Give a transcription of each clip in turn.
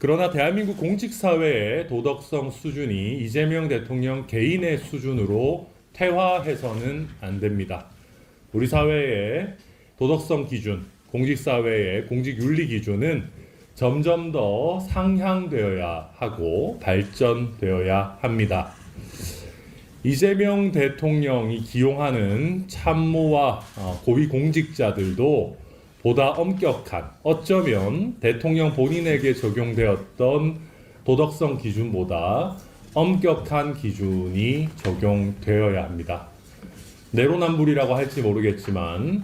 그러나 대한민국 공직사회의 도덕성 수준이 이재명 대통령 개인의 수준으로 퇴화해서는 안 됩니다. 우리 사회의 도덕성 기준, 공직사회의 공직윤리 기준은 점점 더 상향되어야 하고 발전되어야 합니다. 이재명 대통령이 기용하는 참모와 어, 고위 공직자들도 보다 엄격한 어쩌면 대통령 본인에게 적용되었던 도덕성 기준보다 엄격한 기준이 적용되어야 합니다. 내로남불이라고 할지 모르겠지만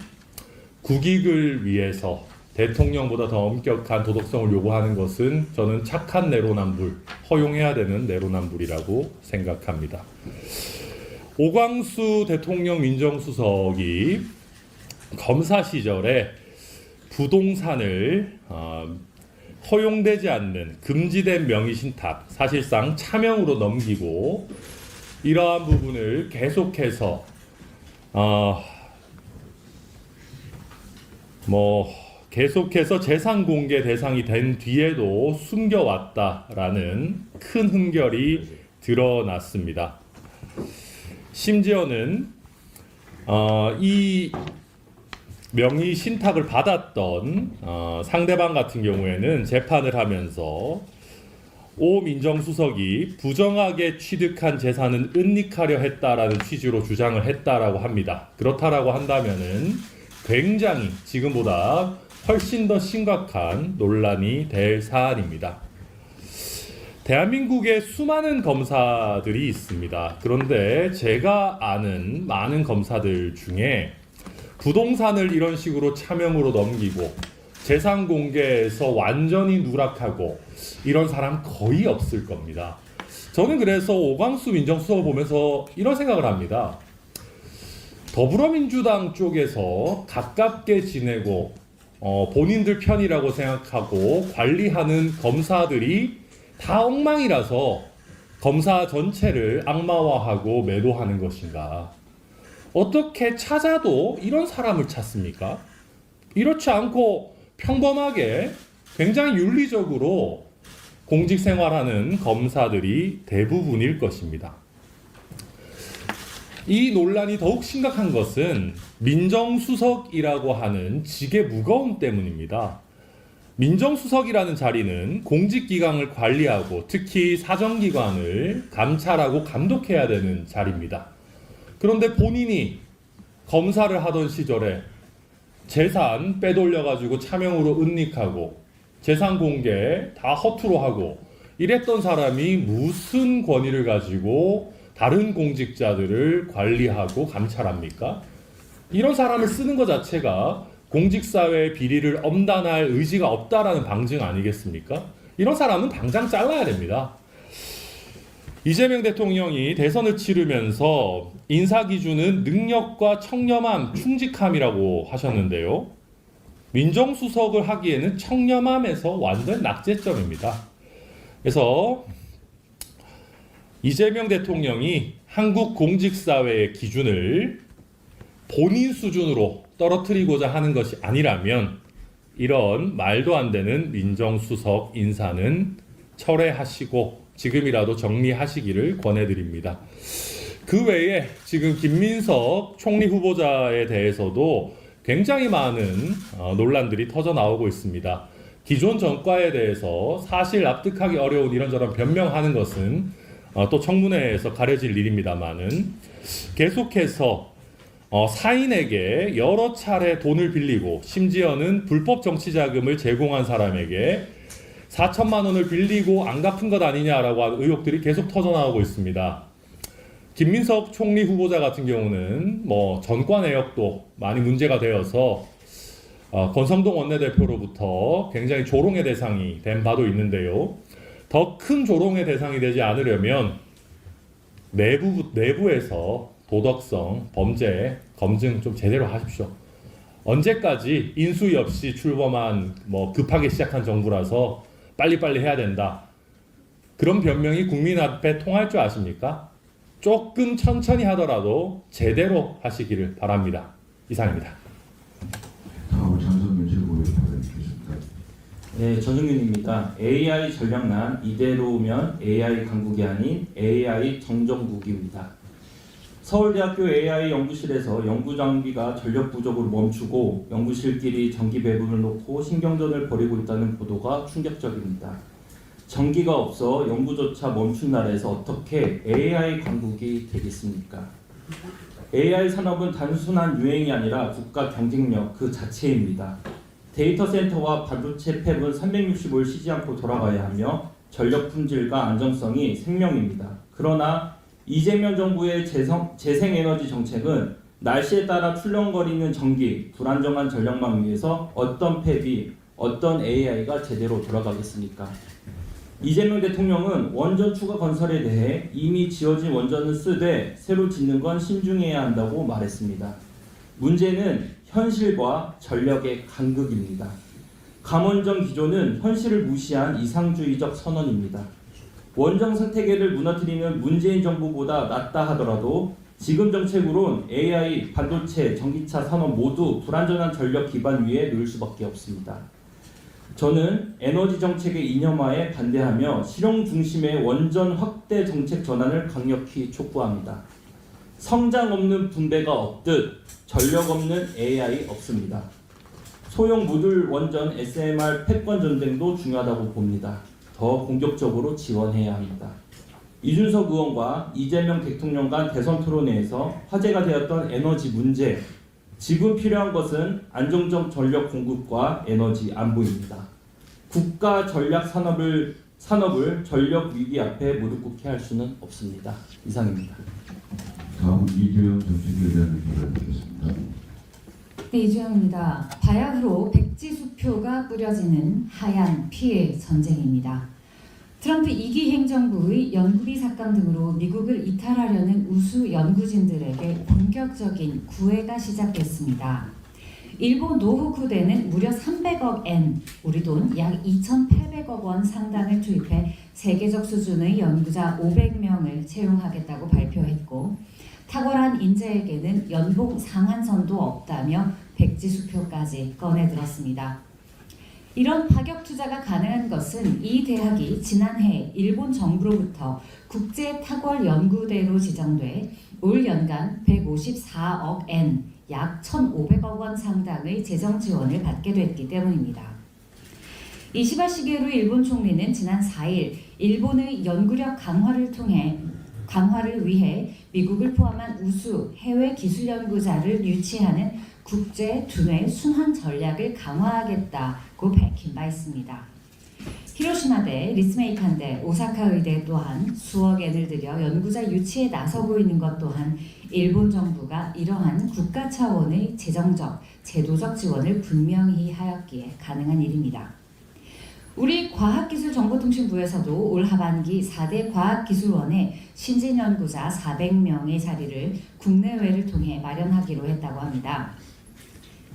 국익을 위해서 대통령보다 더 엄격한 도덕성을 요구하는 것은 저는 착한 내로남불, 허용해야 되는 내로남불이라고 생각합니다. 오광수 대통령 민정수석이 검사 시절에 부동산을 어, 허용되지 않는 금지된 명의신탁 사실상 차명으로 넘기고 이러한 부분을 계속해서 어, 뭐 계속해서 재산 공개 대상이 된 뒤에도 숨겨왔다라는 큰 흠결이 드러났습니다. 심지어는 어, 이 명의 신탁을 받았던 어, 상대방 같은 경우에는 재판을 하면서 오 민정수석이 부정하게 취득한 재산은 은닉하려 했다라는 취지로 주장을 했다라고 합니다. 그렇다라고 한다면은 굉장히 지금보다 훨씬 더 심각한 논란이 될 사안입니다. 대한민국에 수많은 검사들이 있습니다. 그런데 제가 아는 많은 검사들 중에 부동산을 이런 식으로 차명으로 넘기고 재산 공개에서 완전히 누락하고 이런 사람 거의 없을 겁니다. 저는 그래서 오광수 민정수석을 보면서 이런 생각을 합니다. 더불어민주당 쪽에서 가깝게 지내고 어, 본인들 편이라고 생각하고 관리하는 검사들이 다 엉망이라서 검사 전체를 악마화하고 매도하는 것인가? 어떻게 찾아도 이런 사람을 찾습니까? 이렇지 않고 평범하게 굉장히 윤리적으로 공직 생활하는 검사들이 대부분일 것입니다. 이 논란이 더욱 심각한 것은 민정수석이라고 하는 직의 무거움 때문입니다. 민정수석이라는 자리는 공직기강을 관리하고 특히 사정기관을 감찰하고 감독해야 되는 자리입니다. 그런데 본인이 검사를 하던 시절에 재산 빼돌려가지고 차명으로 은닉하고 재산 공개 다 허투루 하고 이랬던 사람이 무슨 권위를 가지고 다른 공직자들을 관리하고 감찰합니까? 이런 사람을 쓰는 것 자체가 공직사회의 비리를 엄단할 의지가 없다라는 방증 아니겠습니까? 이런 사람은 당장 잘라야 됩니다. 이재명 대통령이 대선을 치르면서 인사 기준은 능력과 청렴함, 충직함이라고 하셨는데요. 민정수석을 하기에는 청렴함에서 완전 낙제점입니다. 그래서 이재명 대통령이 한국 공직사회의 기준을 본인 수준으로 떨어뜨리고자 하는 것이 아니라면 이런 말도 안 되는 민정수석 인사는 철회하시고 지금이라도 정리하시기를 권해드립니다. 그 외에 지금 김민석 총리 후보자에 대해서도 굉장히 많은 어, 논란들이 터져 나오고 있습니다. 기존 정과에 대해서 사실 납득하기 어려운 이런저런 변명하는 것은 어, 또 청문회에서 가려질 일입니다만은 계속해서 어, 사인에게 여러 차례 돈을 빌리고 심지어는 불법 정치 자금을 제공한 사람에게 4천만 원을 빌리고 안 갚은 것 아니냐라고 하는 의혹들이 계속 터져 나오고 있습니다. 김민석 총리 후보자 같은 경우는 뭐 전과 내역도 많이 문제가 되어서 어, 권성동 원내대표로부터 굉장히 조롱의 대상이 된 바도 있는데요. 더 큰 조롱의 대상이 되지 않으려면 내부 내부에서 도덕성 범죄 검증 좀 제대로 하십시오. 언제까지 인수위 없이 출범한 뭐 급하게 시작한 정부라서 빨리빨리 해야 된다. 그런 변명이 국민 앞에 통할 줄 아십니까? 조금 천천히 하더라도 제대로 하시기를 바랍니다. 이상입니다. 다음은 장성민 최고위원 받아뵙겠습니다. 네, 전승윤입니다. AI 전략난 이대로면 AI 강국이 아닌 AI 정정국입니다. 서울대학교 AI 연구실에서 연구 장비가 전력 부족으로 멈추고 연구실끼리 전기 배분을 놓고 신경전을 벌이고 있다는 보도가 충격적입니다. 전기가 없어 연구조차 멈춘 나라에서 어떻게 AI 강국이 되겠습니까? AI 산업은 단순한 유행이 아니라 국가 경쟁력 그 자체입니다. 데이터 센터와 반도체 팹은 365일 쉬지 않고 돌아가야 하며 전력 품질과 안정성이 생명입니다. 그러나 이재명 정부의 재성, 재생에너지 정책은 날씨에 따라 출렁거리는 전기, 불안정한 전력망 위에서 어떤 팹이 어떤 AI가 제대로 돌아가겠습니까? 이재명 대통령은 원전 추가 건설에 대해 이미 지어진 원전을 쓰되 새로 짓는 건 신중해야 한다고 말했습니다. 문제는 현실과 전력의 간극입니다. 감원전 기조는 현실을 무시한 이상주의적 선언입니다. 원정 생태계를 무너뜨리는 문재인 정부보다 낫다 하더라도 지금 정책으론 AI, 반도체, 전기차 산업 모두 불안전한 전력 기반 위에 놓일 수밖에 없습니다. 저는 에너지 정책의 이념화에 반대하며 실용 중심의 원전 확대 정책 전환을 강력히 촉구합니다. 성장 없는 분배가 없듯 전력 없는 AI 없습니다. 소형 모듈 원전 SMR 패권 전쟁도 중요하다고 봅니다. 더 공격적으로 지원해야 합니다. 이준석 의원과 이재명 대통령 간 대선 토론회에서 화제가 되었던 에너지 문제. 지금 필요한 것은 안정적 전력 공급과 에너지 안보입니다. 국가 전략 산업을 산업을 전력 위기 앞에 무릎 꿇게 할 수는 없습니다. 이상입니다. 다음 이주영 의견을 듣겠습니다. 네, 이주영입니다. 바야흐로 백지 수표가 뿌려지는 하얀 피해 전쟁입니다. 트럼프 2기 행정부의 연구비 삭감 등으로 미국을 이탈하려는 우수 연구진들에게 본격적인 구애가 시작됐습니다. 일본 노후쿠대는 무려 300억 엔, 우리 돈 약 2,800억 원 상당을 투입해 세계적 수준의 연구자 500명을 채용하겠다고 발표했고 탁월한 인재에게는 연봉 상한선도 없다며 백지 수표까지 꺼내들었습니다. 이런 파격 투자가 가능한 것은 이 대학이 지난해 일본 정부로부터 국제 탁월 연구대로 지정돼 올 연간 154억 엔, 약 1,500억 원 상당의 재정 지원을 받게 됐기 때문입니다. 이시바 시게루 일본 총리는 지난 4일 일본의 연구력 강화를 통해 강화를 위해 미국을 포함한 우수 해외 기술 연구자를 유치하는 국제 두뇌 순환 전략을 강화하겠다고 밝힌 바 있습니다. 히로시마대, 리스메이칸대, 오사카 의대 또한 수억 엔을 들여 연구자 유치에 나서고 있는 것 또한 일본 정부가 이러한 국가 차원의 재정적, 제도적 지원을 분명히 하였기에 가능한 일입니다. 우리 과학기술정보통신부에서도 올 하반기 4대 과학기술원에 신진 연구자 400명의 자리를 국내외를 통해 마련하기로 했다고 합니다.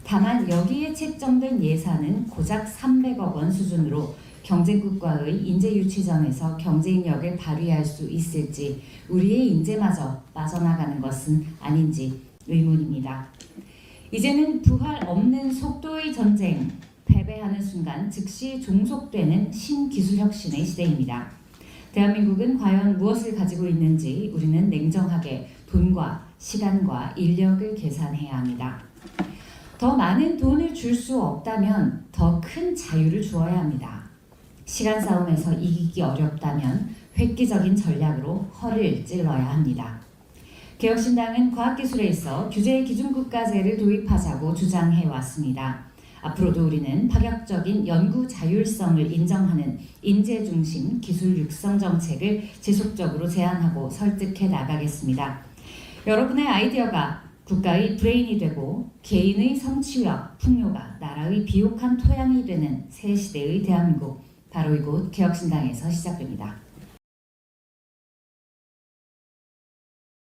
다만 여기에 책정된 예산은 고작 300억 원 수준으로 경쟁국과의 인재 유치전에서 경쟁력을 발휘할 수 있을지 우리의 인재마저 빠져나가는 것은 아닌지 의문입니다. 이제는 부활 없는 속도의 전쟁, 패배하는 순간 즉시 종속되는 신기술 혁신의 시대입니다. 대한민국은 과연 무엇을 가지고 있는지 우리는 냉정하게 돈과 시간과 인력을 계산해야 합니다. 더 많은 돈을 줄 수 없다면 더 큰 자유를 주어야 합니다. 시간 싸움에서 이기기 어렵다면 획기적인 전략으로 허를 찔러야 합니다. 개혁신당은 과학기술에 있어 규제 기준국가제를 도입하자고 주장해 왔습니다. 앞으로도 우리는 파격적인 연구 자율성을 인정하는 인재 중심 기술 육성 정책을 지속적으로 제안하고 설득해 나가겠습니다. 여러분의 아이디어가 국가의 브레인이 되고 개인의 성취와 풍요가 나라의 비옥한 토양이 되는 새 시대의 대한민국 바로 이곳 개혁신당에서 시작됩니다.